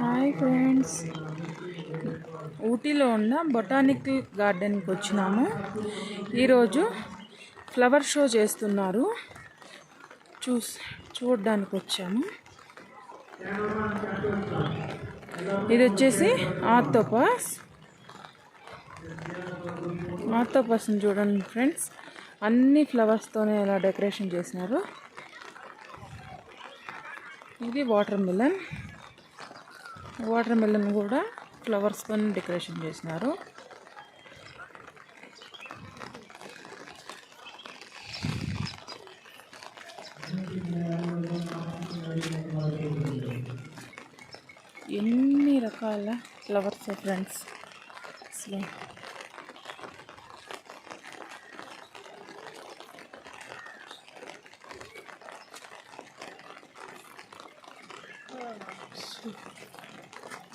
Hi friends ఊటీలో ఉన్న botanical గార్డెన్కి వచ్చినాము. ఈరోజు ఫ్లవర్ షో చేస్తున్నారు. చూస్ చూడడానికి వచ్చాము. ఇది వచ్చేసి ఆర్థోపాస్ ఆర్థోపాస్ని చూడండి ఫ్రెండ్స్ అన్ని ఫ్లవర్స్తోనే ఇలా డెకరేషన్ చేసినారు. ఇది వాటర్ మిలన్ వాటర్ మిలన్ కూడా ఫ్లవర్స్తో డెకరేషన్ చేసినారు. ఎన్ని రకాల ఫ్లవర్స్ ఫ్రెండ్స్? అసలు